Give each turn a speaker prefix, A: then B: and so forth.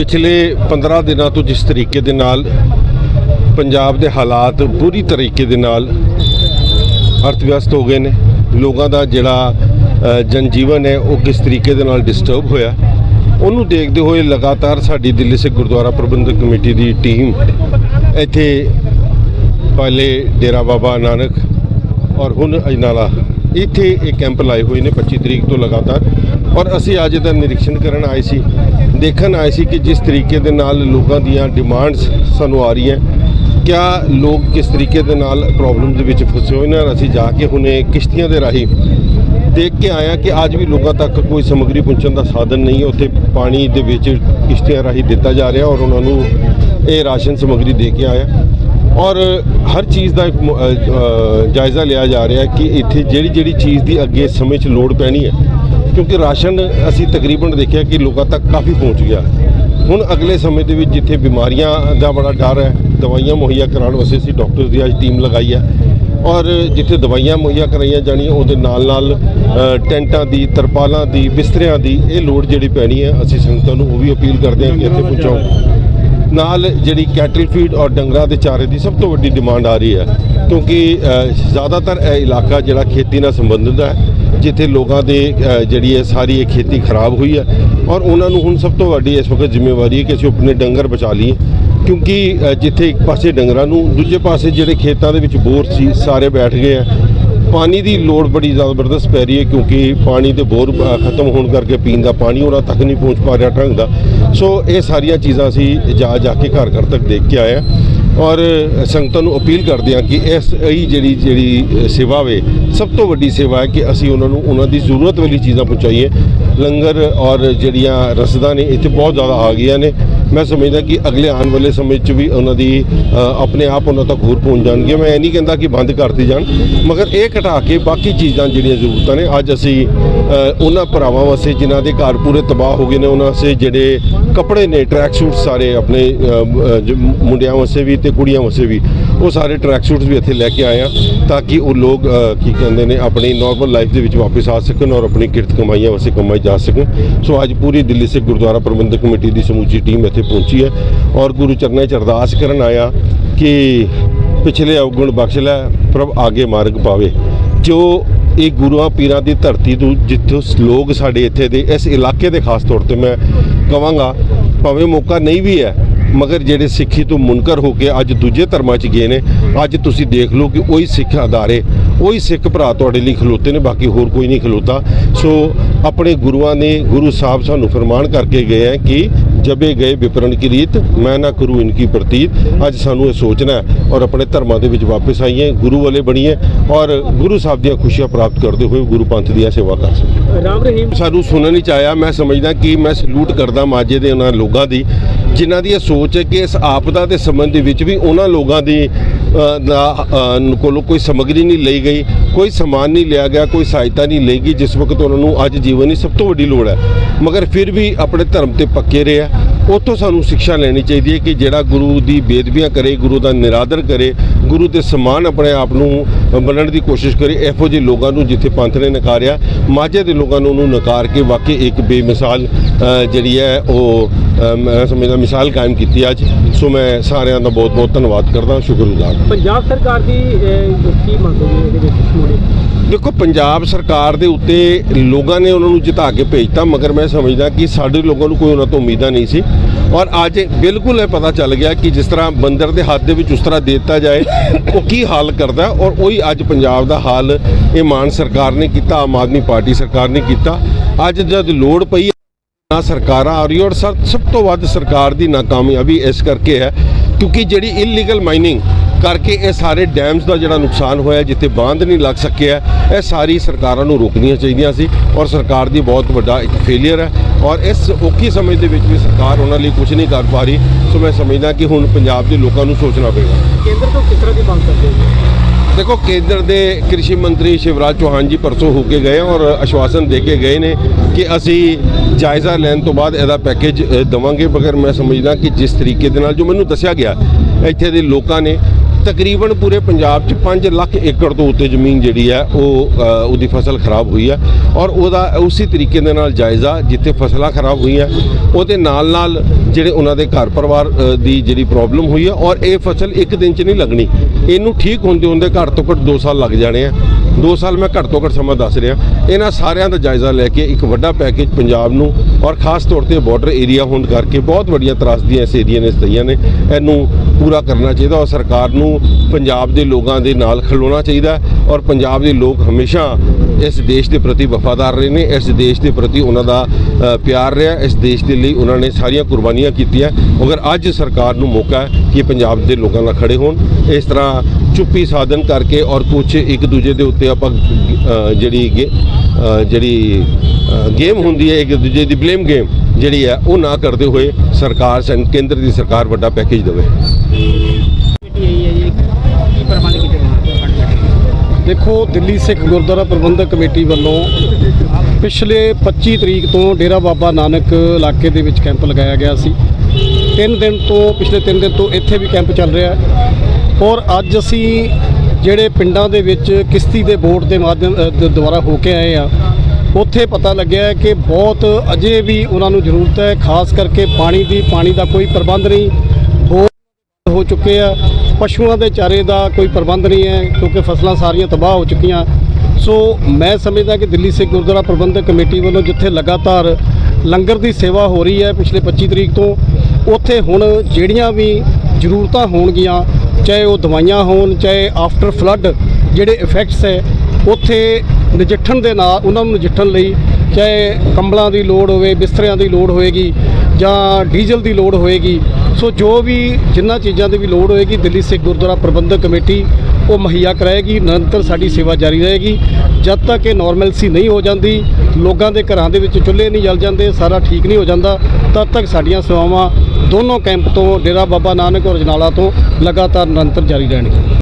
A: ਪਿਛਲੇ 15 ਦਿਨਾਂ ਤੋਂ ਜਿਸ ਤਰੀਕੇ ਦੇ ਨਾਲ ਪੰਜਾਬ ਦੇ ਹਾਲਾਤ ਬੁਰੀ ਤਰੀਕੇ ਦੇ ਨਾਲ ਅਰਥ ਵਿਅਸਤ ਹੋ ਗਏ ਨੇ, ਲੋਕਾਂ ਦਾ ਜਿਹੜਾ ਜਨਜੀਵਨ ਹੈ, ਉਹ ਕਿਸ ਤਰੀਕੇ ਦੇ ਨਾਲ ਡਿਸਟਰਬ ਹੋਇਆ, ਉਹਨੂੰ ਦੇਖਦੇ ਹੋਏ ਲਗਾਤਾਰ ਸਾਡੀ ਦਿੱਲੀ ਸਿੱਖ ਗੁਰਦੁਆਰਾ ਪ੍ਰਬੰਧਕ ਕਮੇਟੀ ਦੀ ਟੀਮ ਇੱਥੇ ਪਹਿਲੇ ਡੇਰਾ ਬਾਬਾ ਨਾਨਕ ਔਰ ਹੁਣ ਅਜਨਾਲਾ, ਇੱਥੇ ਇਹ ਕੈਂਪ ਲਾਏ ਹੋਏ ਨੇ 25 ਤਰੀਕ ਤੋਂ ਲਗਾਤਾਰ। ਔਰ ਅਸੀਂ ਅੱਜ ਦਾ ਨਿਰੀਖਣ ਕਰਨ ਆਏ ਸੀ, ਦੇਖਣ ਆਏ ਸੀ ਕਿ ਜਿਸ ਤਰੀਕੇ ਦੇ ਨਾਲ ਲੋਕਾਂ ਦੀਆਂ ਡਿਮਾਂਡਸ ਸਾਨੂੰ ਆ ਰਹੀਆਂ ਕਿਆ ਲੋਕ ਕਿਸ ਤਰੀਕੇ ਦੇ ਨਾਲ ਪ੍ਰੋਬਲਮ ਦੇ ਵਿੱਚ ਫਸੇ ਹੋਏ ਨੇ ਅਸੀਂ ਜਾ ਕੇ ਹੁਣੇ ਕਿਸ਼ਤੀਆਂ ਦੇ ਰਾਹੀਂ ਦੇਖ ਕੇ ਆਇਆ ਕਿ ਅੱਜ ਵੀ ਲੋਕਾਂ ਤੱਕ ਕੋਈ ਸਮੱਗਰੀ ਪਹੁੰਚਣ ਦਾ ਸਾਧਨ ਨਹੀਂ ਉੱਥੇ ਪਾਣੀ ਦੇ ਵਿੱਚ ਕਿਸ਼ਤੀਆਂ ਰਾਹੀਂ ਦਿੱਤਾ ਜਾ ਰਿਹਾ ਔਰ ਉਹਨਾਂ ਨੂੰ ਇਹ ਰਾਸ਼ਨ ਸਮੱਗਰੀ ਦੇ ਕੇ ਆਇਆ ਔਰ ਹਰ ਚੀਜ਼ ਦਾ ਜਾਇਜ਼ਾ ਲਿਆ ਜਾ ਰਿਹਾ ਕਿ ਇੱਥੇ ਜਿਹੜੀ ਜਿਹੜੀ ਚੀਜ਼ ਦੀ ਅੱਗੇ ਸਮੇਂ 'ਚ ਲੋੜ ਪੈਣੀ ਹੈ ਕਿਉਂਕਿ ਰਾਸ਼ਨ ਅਸੀਂ ਤਕਰੀਬਨ ਦੇਖਿਆ ਕਿ ਲੋਕਾਂ ਤੱਕ ਕਾਫੀ ਪਹੁੰਚ ਗਿਆ। ਹੁਣ ਅਗਲੇ ਸਮੇਂ ਦੇ ਵਿੱਚ ਜਿੱਥੇ ਬਿਮਾਰੀਆਂ ਦਾ ਬੜਾ ਡਰ ਹੈ, ਦਵਾਈਆਂ ਮੁਹੱਈਆ ਕਰਾਉਣ ਵਾਸਤੇ ਅਸੀਂ ਡਾਕਟਰ ਦੀ ਅੱਜ ਟੀਮ ਲਗਾਈ ਹੈ ਔਰ ਜਿੱਥੇ ਦਵਾਈਆਂ ਮੁਹੱਈਆ ਕਰਾਈਆਂ ਜਾਣੀਆਂ, ਉਹਦੇ ਨਾਲ ਨਾਲ ਟੈਂਟਾਂ ਦੀ, ਤਰਪਾਲਾਂ ਦੀ, ਬਿਸਤਰਿਆਂ ਦੀ ਇਹ ਲੋੜ ਜਿਹੜੀ ਪੈਣੀ ਹੈ, ਅਸੀਂ ਸੰਗਤਾਂ ਨੂੰ ਉਹ ਵੀ ਅਪੀਲ ਕਰਦੇ ਹਾਂ ਕਿ ਇੱਥੇ ਪਹੁੰਚਾਓ। ਨਾਲ ਜਿਹੜੀ ਕੈਟਲ ਫੀਡ ਔਰ ਡੰਗਰਾਂ ਦੇ ਚਾਰੇ ਦੀ ਸਭ ਤੋਂ ਵੱਡੀ ਡਿਮਾਂਡ ਆ ਰਹੀ ਹੈ, ਕਿਉਂਕਿ ਜ਼ਿਆਦਾਤਰ ਇਹ ਇਲਾਕਾ ਜਿਹੜਾ ਖੇਤੀ ਨਾਲ ਸੰਬੰਧਿਤ ਹੈ, ਜਿੱਥੇ ਲੋਕਾਂ ਦੇ ਜਿਹੜੀ ਹੈ ਸਾਰੀ ਇਹ ਖੇਤੀ ਖਰਾਬ ਹੋਈ ਹੈ ਔਰ ਉਹਨਾਂ ਨੂੰ ਹੁਣ ਸਭ ਤੋਂ ਵੱਡੀ ਇਸ ਵਕਤ ਜ਼ਿੰਮੇਵਾਰੀ ਹੈ ਕਿ ਅਸੀਂ ਆਪਣੇ ਡੰਗਰ ਬਚਾ ਲਈਏ, ਕਿਉਂਕਿ ਜਿੱਥੇ ਇੱਕ ਪਾਸੇ ਡੰਗਰਾਂ ਨੂੰ, ਦੂਜੇ ਪਾਸੇ ਜਿਹੜੇ ਖੇਤਾਂ ਦੇ ਵਿੱਚ ਬੋਰ ਸੀ, ਸਾਰੇ ਬੈਠ ਗਏ ਆ ਪਾਣੀ ਦੀ ਲੋੜ ਬੜੀ ਜ਼ਬਰਦਸਤ ਪੈ ਰਹੀ ਹੈ ਕਿਉਂਕਿ ਪਾਣੀ ਦੇ ਬੋਰ ਖਤਮ ਹੋਣ ਕਰਕੇ ਪੀਣ ਦਾ ਪਾਣੀ ਉਹਨਾਂ ਤੱਕ ਨਹੀਂ ਪਹੁੰਚ ਪਾ ਰਿਹਾ ਢੰਗ ਦਾ। ਸੋ ਇਹ ਸਾਰੀਆਂ ਚੀਜ਼ਾਂ ਅਸੀਂ ਜਾ ਜਾ ਕੇ ਘਰ ਘਰ ਤੱਕ ਦੇਖ ਕੇ ਆਏ ਹਾਂ। ਔਰ ਸੰਗਤਾਂ ਨੂੰ ਅਪੀਲ ਕਰਦੇ ਹਾਂ ਕਿ ਇਸ, ਇਹੀ ਜਿਹੜੀ ਜਿਹੜੀ ਸੇਵਾ ਵੇ, ਸਭ ਤੋਂ ਵੱਡੀ ਸੇਵਾ ਹੈ ਕਿ ਅਸੀਂ ਉਹਨਾਂ ਨੂੰ, ਉਹਨਾਂ ਦੀ ਜ਼ਰੂਰਤ ਵਾਲੀ ਚੀਜ਼ਾਂ ਪਹੁੰਚਾਈਏ। ਲੰਗਰ ਔਰ ਜਿਹੜੀਆਂ ਰਸਦਾਂ ਨੇ, ਇੱਥੇ ਬਹੁਤ ਜ਼ਿਆਦਾ ਆ ਗਈਆਂ ਨੇ। ਮੈਂ ਸਮਝਦਾ ਕਿ ਅਗਲੇ ਆਉਣ ਵਾਲੇ ਸਮੇਂ 'ਚ ਵੀ ਉਹਨਾਂ ਦੀ ਆਪਣੇ ਆਪ ਉਹਨਾਂ ਤੱਕ ਹੋਰ ਪਹੁੰਚ ਜਾਣਗੀਆਂ। ਮੈਂ ਇਹ ਨਹੀਂ ਕਹਿੰਦਾ ਕਿ ਬੰਦ ਕਰਤੀ ਜਾਣ, ਮਗਰ ਇਹ ਘਟਾ ਕੇ ਬਾਕੀ ਚੀਜ਼ਾਂ ਜਿਹੜੀਆਂ ਜ਼ਰੂਰਤਾਂ ਨੇ, ਅੱਜ ਅਸੀਂ ਉਹਨਾਂ ਭਰਾਵਾਂ ਵਾਸਤੇ ਜਿਨ੍ਹਾਂ ਦੇ ਘਰ ਪੂਰੇ ਤਬਾਹ ਹੋ ਗਏ ਨੇ, ਉਹਨਾਂ ਵਾਸਤੇ ਜਿਹੜੇ ਕੱਪੜੇ ਨੇ ਟਰੈਕ ਸੂਟ ਸਾਰੇ ਆਪਣੇ ਮੁੰਡਿਆਂ ਵਾਸਤੇ ਵੀ ਤੇ ਕੁੜੀਆਂ ਵਾਸਤੇ ਵੀ। ਉਹ ਸਾਰੇ ਟਰੈਕ ਸੂਟਸ ਵੀ ਇੱਥੇ ਲੈ ਕੇ ਆਏ ਆ ਤਾਂ ਕਿ ਉਹ ਲੋਕ ਕੀ ਕਹਿੰਦੇ ਨੇ, ਆਪਣੀ ਨਾਰਮਲ ਲਾਈਫ ਦੇ ਵਿੱਚ ਵਾਪਸ ਆ ਸਕਣ ਔਰ ਆਪਣੀ ਕਿਰਤ ਕਮਾਈਆਂ ਵਾਸਤੇ ਕਮਾਈ ਜਾ ਸਕਣ। ਸੋ ਅੱਜ ਪੂਰੀ ਦਿੱਲੀ ਸਿੱਖ ਗੁਰਦੁਆਰਾ ਪ੍ਰਬੰਧਕ ਕਮੇਟੀ ਦੀ ਸਮੁੱਚੀ ਟੀਮ ਇੱਥੇ ਪਹੁੰਚੀ ਹੈ ਔਰ ਗੁਰੂ ਚਰਨਾਂ 'ਚ ਅਰਦਾਸ ਕਰਨ ਆਇਆ ਕਿ ਪਿਛਲੇ ਅਵਗੁਣ ਬਖਸ਼ ਲੈ, ਪ੍ਰਭ ਆਗੇ ਮਾਰਗ ਪਾਵੇ। ਜੋ ਇਹ ਗੁਰੂਆਂ ਪੀਰਾਂ ਦੀ ਧਰਤੀ ਤੋਂ ਜਿੱਥੋਂ ਲੋਕ ਸਾਡੇ ਇੱਥੇ ਦੇ, ਇਸ ਇਲਾਕੇ ਦੇ ਖਾਸ ਤੌਰ ਤੇ ਮੈਂ ਕਵਾਂਗਾ, ਭਾਵੇਂ ਮੌਕਾ ਨਹੀਂ ਵੀ ਹੈ ਮਗਰ ਜਿਹੜੇ ਸਿੱਖੀ ਤੋਂ ਮੁਨਕਰ ਹੋ ਕੇ ਅੱਜ ਦੂਜੇ ਧਰਮਾਂ 'ਚ ਗਏ ਨੇ ਅੱਜ ਤੁਸੀਂ ਦੇਖ ਲਓ ਕਿ ਉਹੀ ਸਿੱਖ ਅਦਾਰੇ ਉਹੀ ਸਿੱਖ ਭਰਾ ਤੁਹਾਡੇ ਲਈ ਖਲੋਤੇ ਨੇ ਬਾਕੀ ਹੋਰ ਕੋਈ ਨਹੀਂ ਖਲੋਤਾ। ਸੋ ਆਪਣੇ ਗੁਰੂਆਂ ਨੇ ਗੁਰੂ ਸਾਹਿਬ ਸਾਨੂੰ ਫਰਮਾਨ ਕਰਕੇ ਗਏ ਹੈ ਕਿ ਜਬੇ ਗਏ ਵਿਪਰਨ ਕੀ ਰੀਤ ਮੈਂ ਨਾ ਕਰੂ ਇਨਕੀ ਪ੍ਰਤੀਤ। ਅੱਜ ਸਾਨੂੰ ਇਹ ਸੋਚਣਾ ਹੈ ਔਰ ਆਪਣੇ ਧਰਮਾਂ ਦੇ ਵਿੱਚ ਵਾਪਸ ਆਈਏ ਗੁਰੂ ਵਾਲੇ ਬਣੀਏ ਔਰ ਗੁਰੂ ਸਾਹਿਬ ਦੀਆਂ ਖੁਸ਼ੀਆਂ ਪ੍ਰਾਪਤ ਕਰਦੇ ਹੋਏ ਗੁਰੂ ਪੰਥ ਦੀ ਸੇਵਾ ਕਰ ਸਕੀਏ।
B: ਰਾਮ ਰਹੀਮ।
A: ਸਾਨੂੰ ਸੁਣਨ ਵਿੱਚ ਆਇਆ ਮੈਂ ਸਮਝਦਾ ਕਿ ਮੈਂ ਸਲੂਟ ਕਰਦਾ ਮਾਝੇ ਦੇ ਉਹਨਾਂ ਲੋਕਾਂ ਦੀ। ਜਿਨ੍ਹਾਂ ਦੀ ਇਹ ਸੋਚ ਹੈ ਕਿ ਇਸ ਆਪਦਾ ਦੇ ਸੰਬੰਧ ਦੇ ਵਿੱਚ ਵੀ ਉਹਨਾਂ ਲੋਕਾਂ ਦੀ ਕੋਲੋਂ ਕੋਈ ਸਮੱਗਰੀ ਨਹੀਂ ਲਈ ਗਈ, ਕੋਈ ਸਮਾਨ ਨਹੀਂ ਲਿਆ ਗਿਆ, ਕੋਈ ਸਹਾਇਤਾ ਨਹੀਂ ਲਈ ਗਈ, ਜਿਸ ਵਕਤ ਉਹਨਾਂ ਨੂੰ ਅੱਜ ਜੀਵਨ ਦੀ ਸਭ ਤੋਂ ਵੱਡੀ ਲੋੜ ਹੈ। ਮਗਰ ਫਿਰ ਵੀ ਆਪਣੇ ਧਰਮ ਤੇ ਪੱਕੇ ਰਹੇ ਉੱਥੋਂ ਸਾਨੂੰ ਸਿੱਖਿਆ ਲੈਣੀ ਚਾਹੀਦੀ ਹੈ ਕਿ ਜਿਹੜਾ ਗੁਰੂ ਦੀ ਬੇਦਬੀਆਂ ਕਰੇ ਗੁਰੂ ਦਾ ਨਿਰਾਦਰ ਕਰੇ ਗੁਰੂ ਦੇ ਸਮਾਨ ਆਪਣੇ ਆਪ ਨੂੰ ਬਣਨ ਦੀ ਕੋਸ਼ਿਸ਼ ਕਰੇ ਇਹੋ ਜਿਹੇ ਲੋਕਾਂ ਨੂੰ ਜਿੱਥੇ ਪੰਥ ਨੇ ਨਕਾਰਿਆ ਮਾਝੇ ਦੇ ਲੋਕਾਂ ਨੂੰ ਉਹਨੂੰ ਨਕਾਰ ਕੇ ਵਾਕਈ ਇੱਕ ਬੇਮਿਸਾਲ ਜਿਹੜੀ ਹੈ ਉਹ ਮੈਂ ਸਮਝਦਾ ਮਿਸਾਲ ਕਾਇਮ ਕੀਤੀ ਅੱਜ। ਸੋ ਮੈਂ ਸਾਰਿਆਂ ਦਾ ਬਹੁਤ ਬਹੁਤ ਧੰਨਵਾਦ ਕਰਦਾ ਸ਼ੁਕਰਗੁਜ਼ਾਰ
B: ਪੰਜਾਬ ਸਰਕਾਰ ਦੀ ਕੀ ਮੰਗ ਹੋਈ ਇਹਦੇ ਵਿੱਚ
A: ਦੇਖੋ ਪੰਜਾਬ ਸਰਕਾਰ ਦੇ ਉੱਤੇ ਲੋਕਾਂ ਨੇ ਉਹਨਾਂ ਨੂੰ ਜਿਤਾ ਕੇ ਭੇਜਤਾ ਮਗਰ ਮੈਂ ਸਮਝਦਾ ਕਿ ਸਾਡੇ ਲੋਕਾਂ ਨੂੰ ਕੋਈ ਉਹਨਾਂ ਤੋਂ ਉਮੀਦਾਂ ਨਹੀਂ ਸੀ। ਔਰ ਅੱਜ ਬਿਲਕੁਲ ਇਹ ਪਤਾ ਚੱਲ ਗਿਆ ਕਿ ਜਿਸ ਤਰ੍ਹਾਂ ਬੰਦਰ ਦੇ ਹੱਥ ਦੇ ਵਿੱਚ ਉਸ ਤਰ੍ਹਾਂ ਦੇ ਦਿੱਤਾ ਜਾਏ, ਉਹ ਕੀ ਹਾਲ ਕਰਦਾ ਔਰ ਉਹੀ ਅੱਜ ਪੰਜਾਬ ਦਾ ਹਾਲ ਇਹ ਮਾਨ ਸਰਕਾਰ ਨੇ ਕੀਤਾ, ਆਮ ਆਦਮੀ ਪਾਰਟੀ ਸਰਕਾਰ ਨੇ ਕੀਤਾ। ਅੱਜ ਜਦ ਲੋੜ ਪਈ, ਨਾ ਸਰਕਾਰਾਂ ਆ ਰਹੀ ਔਰ ਸਰ- ਸਭ ਤੋਂ ਵੱਧ ਸਰਕਾਰ ਦੀ ਨਾਕਾਮਯਾਬੀ ਇਸ ਕਰਕੇ ਹੈ ਕਿਉਂਕਿ ਜਿਹੜੀ ਇਲੀਗਲ ਮਾਈਨਿੰਗ ਕਰਕੇ ਇਹ ਸਾਰੇ ਡੈਮਸ ਦਾ ਜਿਹੜਾ ਨੁਕਸਾਨ ਹੋਇਆ ਜਿੱਥੇ ਬਾਂਧ ਨਹੀਂ ਲੱਗ ਸਕਿਆ ਇਹ ਸਾਰੀ ਸਰਕਾਰਾਂ ਨੂੰ ਰੋਕਣੀਆਂ ਚਾਹੀਦੀਆਂ ਸੀ ਔਰ ਸਰਕਾਰ ਦੀ ਬਹੁਤ ਵੱਡਾ ਇੱਕ ਫੇਲਿਅਰ ਹੈ ਔਰ ਇਸ ਔਖੀ ਸਮੇਂ ਦੇ ਵਿੱਚ ਵੀ ਸਰਕਾਰ ਉਹਨਾਂ ਲਈ ਕੁਝ ਨਹੀਂ ਕਰ ਪਾ ਰਹੀ। ਸੋ ਮੈਂ ਸਮਝਦਾ ਕਿ ਹੁਣ ਪੰਜਾਬ ਦੇ ਲੋਕਾਂ ਨੂੰ ਸੋਚਣਾ ਪਏਗਾ।
B: ਕੇਂਦਰ ਤੋਂ ਕਿਸ ਤਰ੍ਹਾਂ ਦੀ ਮੰਗ ਕਰਦੇ ਹੋ?
A: ਦੇਖੋ ਕੇਂਦਰ ਦੇ ਕ੍ਰਿਸ਼ੀ ਮੰਤਰੀ ਸ਼ਿਵਰਾਜ ਚੌਹਾਨ ਜੀ ਪਰਸੋਂ ਹੋ ਕੇ ਗਏ ਔਰ ਆਸ਼ਵਾਸਨ ਦੇ ਕੇ ਗਏ ਨੇ ਕਿ ਅਸੀਂ ਜਾਇਜ਼ਾ ਲੈਣ ਤੋਂ ਬਾਅਦ ਇਹਦਾ ਪੈਕੇਜ ਦੇਵਾਂਗੇ। ਮਗਰ ਮੈਂ ਸਮਝਦਾ ਕਿ ਜਿਸ ਤਰੀਕੇ ਦੇ ਨਾਲ ਜੋ ਮੈਨੂੰ ਦੱਸਿਆ ਗਿਆ ਇੱਥੇ ਦੇ ਲੋਕਾਂ ਨੇ ਤਕਰੀਬਨ ਪੂਰੇ ਪੰਜਾਬ 'ਚ 5 ਲੱਖ ਏਕੜ ਤੋਂ ਉੱਤੇ ਜ਼ਮੀਨ ਜਿਹੜੀ ਹੈ ਉਹ ਉਹਦੀ ਫਸਲ ਖਰਾਬ ਹੋਈ ਹੈ ਔਰ ਉਹਦਾ ਉਸੇ ਤਰੀਕੇ ਦੇ ਨਾਲ ਜਾਇਜ਼ਾ ਜਿੱਥੇ ਫਸਲਾਂ ਖਰਾਬ ਹੋਈਆਂ, ਉਹਦੇ ਨਾਲ ਨਾਲ ਜਿਹੜੇ ਉਹਨਾਂ ਦੇ ਘਰ ਪਰਿਵਾਰ ਦੀ ਜਿਹੜੀ ਪ੍ਰੋਬਲਮ ਹੋਈ ਹੈ ਔਰ ਇਹ ਫਸਲ ਇੱਕ ਦਿਨ 'ਚ ਨਹੀਂ ਲੱਗਣੀ। ਇਹਨੂੰ ਠੀਕ ਹੁੰਦੇ ਹੁੰਦੇ ਘੱਟ ਤੋਂ ਘੱਟ 2 ਸਾਲ ਲੱਗ ਜਾਣੇ ਆ। 2 ਸਾਲ ਮੈਂ ਘੱਟ ਤੋਂ ਘੱਟ ਸਮਾਂ ਦੱਸ ਰਿਹਾ। ਇਹਨਾਂ ਸਾਰਿਆਂ ਦਾ ਜਾਇਜ਼ਾ ਲੈ ਕੇ ਇੱਕ ਵੱਡਾ ਪੈਕੇਜ ਪੰਜਾਬ ਨੂੰ ਔਰ ਖਾਸ ਤੌਰ ਤੇ ਬਾਰਡਰ ਏਰੀਆ ਹੋਣ ਕਰਕੇ ਬਹੁਤ ਵੱਡੀਆਂ ਤਰਾਸਦੀਆਂ ਇਸ ਏਰੀਆ ਨੇ ਸਤਈਆਂ ਨੇ, ਇਹਨੂੰ ਪੂਰਾ ਕਰਨਾ ਚਾਹੀਦਾ ਔਰ ਸਰਕਾਰ ਨੂੰ ਪੰਜਾਬ ਦੇ ਲੋਕਾਂ ਦੇ ਨਾਲ ਖਲੋਣਾ ਚਾਹੀਦਾ ਔਰ ਪੰਜਾਬ ਦੇ ਲੋਕ ਹਮੇਸ਼ਾ ਇਸ ਦੇਸ਼ ਦੇ ਪ੍ਰਤੀ ਵਫਾਦਾਰ ਰਹੇ ਨੇ, ਇਸ ਦੇਸ਼ ਦੇ ਪ੍ਰਤੀ ਉਹਨਾਂ ਦਾ ਪਿਆਰ ਰਿਹਾ, ਇਸ ਦੇਸ਼ ਦੇ ਲਈ ਉਹਨਾਂ ਨੇ ਸਾਰੀਆਂ ਕੁਰਬਾਨੀਆਂ ਕੀਤੀਆਂ। ਮਗਰ ਅੱਜ ਸਰਕਾਰ ਨੂੰ ਮੌਕਾ ਹੈ ਕਿ ਪੰਜਾਬ ਦੇ ਲੋਕਾਂ ਨਾਲ ਖੜੇ ਹੋਣ। ਇਸ ਤਰ੍ਹਾਂ ਚੁੱਪੀ ਸਾਧਨ ਕਰਕੇ ਔਰ ਕੁਝ ਇੱਕ ਦੂਜੇ ਦੇ ਉੱਤੇ ਆਪਾਂ ਜਿਹੜੀ ਜਿਹੜੀ ਗੇਮ ਹੁੰਦੀ ਹੈ, ਇੱਕ ਦੂਜੇ ਦੀ ਬਲੇਮ ਗੇਮ ਜਿਹੜੀ ਹੈ, ਉਹ ਨਾ ਕਰਦੇ ਹੋਏ ਸਰਕਾਰ, ਸੈਂ- ਕੇਂਦਰ ਦੀ ਸਰਕਾਰ ਵੱਡਾ ਪੈਕੇਜ ਦੇਵੇ
B: ਕਮੇਟੀ ਆਈ ਹੈ ਜੀ ਕੀ ਪ੍ਰਬੰਧ ਕੀਤੇ ਹੋਏ
C: ਦੇਖੋ ਦਿੱਲੀ ਸਿੱਖ ਗੁਰਦੁਆਰਾ ਪ੍ਰਬੰਧਕ ਕਮੇਟੀ ਵੱਲੋਂ ਪਿਛਲੇ 25 ਤਰੀਕ ਤੋਂ ਡੇਰਾ ਬਾਬਾ ਨਾਨਕ ਇਲਾਕੇ ਦੇ ਵਿੱਚ ਕੈਂਪ ਲਗਾਇਆ ਗਿਆ ਸੀ। ਤਿੰਨ ਦਿਨ ਤੋਂ, ਪਿਛਲੇ ਤਿੰਨ ਦਿਨ ਤੋਂ ਇੱਥੇ ਵੀ ਕੈਂਪ ਚੱਲ ਰਿਹਾ ਹੈ। ਔਰ ਅੱਜ ਅਸੀਂ ਜਿਹੜੇ ਪਿੰਡਾਂ ਦੇ ਵਿੱਚ ਕਿਸ਼ਤੀ ਦੇ ਬੋਟ ਦੇ ਮਾਧਿਅਮ ਦੁਆਰਾ ਹੋ ਕੇ ਆਏ ਆ ਉੱਥੇ ਪਤਾ ਲੱਗਿਆ ਕਿ ਬਹੁਤ ਅਜੇ ਵੀ ਉਹਨਾਂ ਨੂੰ ਜ਼ਰੂਰਤ ਹੈ, ਖਾਸ ਕਰਕੇ ਪਾਣੀ ਦੀ, ਪਾਣੀ ਦਾ ਕੋਈ ਪ੍ਰਬੰਧ ਨਹੀਂ। ਹੋ ਚੁੱਕੇ ਆ। ਪਸ਼ੂਆਂ ਦੇ ਚਾਰੇ ਦਾ ਕੋਈ ਪ੍ਰਬੰਧ ਨਹੀਂ ਹੈ, ਕਿਉਂਕਿ ਫਸਲਾਂ ਸਾਰੀਆਂ ਤਬਾਹ ਹੋ ਚੁੱਕੀਆਂ। ਸੋ ਮੈਂ ਸਮਝਦਾ ਕਿ ਦਿੱਲੀ ਸਿੱਖ ਗੁਰਦੁਆਰਾ ਪ੍ਰਬੰਧਕ ਕਮੇਟੀ ਵੱਲੋਂ ਜਿੱਥੇ ਲਗਾਤਾਰ ਲੰਗਰ ਦੀ ਸੇਵਾ ਹੋ ਰਹੀ ਹੈ ਪਿਛਲੇ 25 ਤਰੀਕ ਤੋਂ, ਉੱਥੇ ਹੁਣ ਜਿਹੜੀਆਂ ਵੀ ਜ਼ਰੂਰਤਾਂ ਹੋਣਗੀਆਂ, ਚਾਹੇ ਉਹ ਦਵਾਈਆਂ ਹੋਣ, ਚਾਹੇ ਆਫਟਰ ਫਲੱਡ ਜਿਹੜੇ ਇਫੈਕਟਸ ਹੈ, ਉੱਥੇ ਨਜਿੱਠਣ ਦੇ ਨਾਲ, ਉਹਨਾਂ ਨੂੰ ਨਜਿੱਠਣ ਲਈ ਚਾਹੇ ਕੰਬਲਾਂ ਦੀ ਲੋੜ ਹੋਵੇ, ਬਿਸਤਰਿਆਂ ਦੀ ਲੋੜ ਹੋਏਗੀ ਜਾਂ ਡੀਜ਼ਲ ਦੀ ਲੋੜ ਹੋਏਗੀ, ਸੋ ਜੋ ਵੀ ਜਿੰਨਾ ਚੀਜ਼ਾਂ ਦੀ ਵੀ ਲੋੜ ਹੋਏਗੀ, ਦਿੱਲੀ ਸਿੱਖ ਗੁਰਦੁਆਰਾ ਪ੍ਰਬੰਧਕ ਕਮੇਟੀ ਉਹ ਮੁਹੱਈਆ ਕਰਾਏਗੀ, ਨਿਰੰਤਰ ਸਾਡੀ ਸੇਵਾ ਜਾਰੀ ਰਹੇਗੀ। ਜਦ ਤੱਕ ਇਹ ਨਾਰਮਲਸੀ ਨਹੀਂ ਹੋ ਜਾਂਦੀ, ਲੋਕਾਂ ਦੇ ਘਰਾਂ ਦੇ ਵਿੱਚ ਚੁੱਲ੍ਹੇ ਨਹੀਂ ਜਲ ਜਾਂਦੇ, ਸਾਰਾ ਠੀਕ ਨਹੀਂ ਹੋ ਜਾਂਦਾ, ਤਦ ਤੱਕ ਸਾਡੀਆਂ ਸੇਵਾਵਾਂ ਦੋਨੋਂ ਕੈਂਪ ਤੋਂ, ਡੇਰਾ ਬਾਬਾ ਨਾਨਕ ਔਰ ਜਨਾਲਾ ਤੋਂ ਲਗਾਤਾਰ ਨਿਰੰਤਰ ਜਾਰੀ ਰਹਿਣਗੀਆਂ।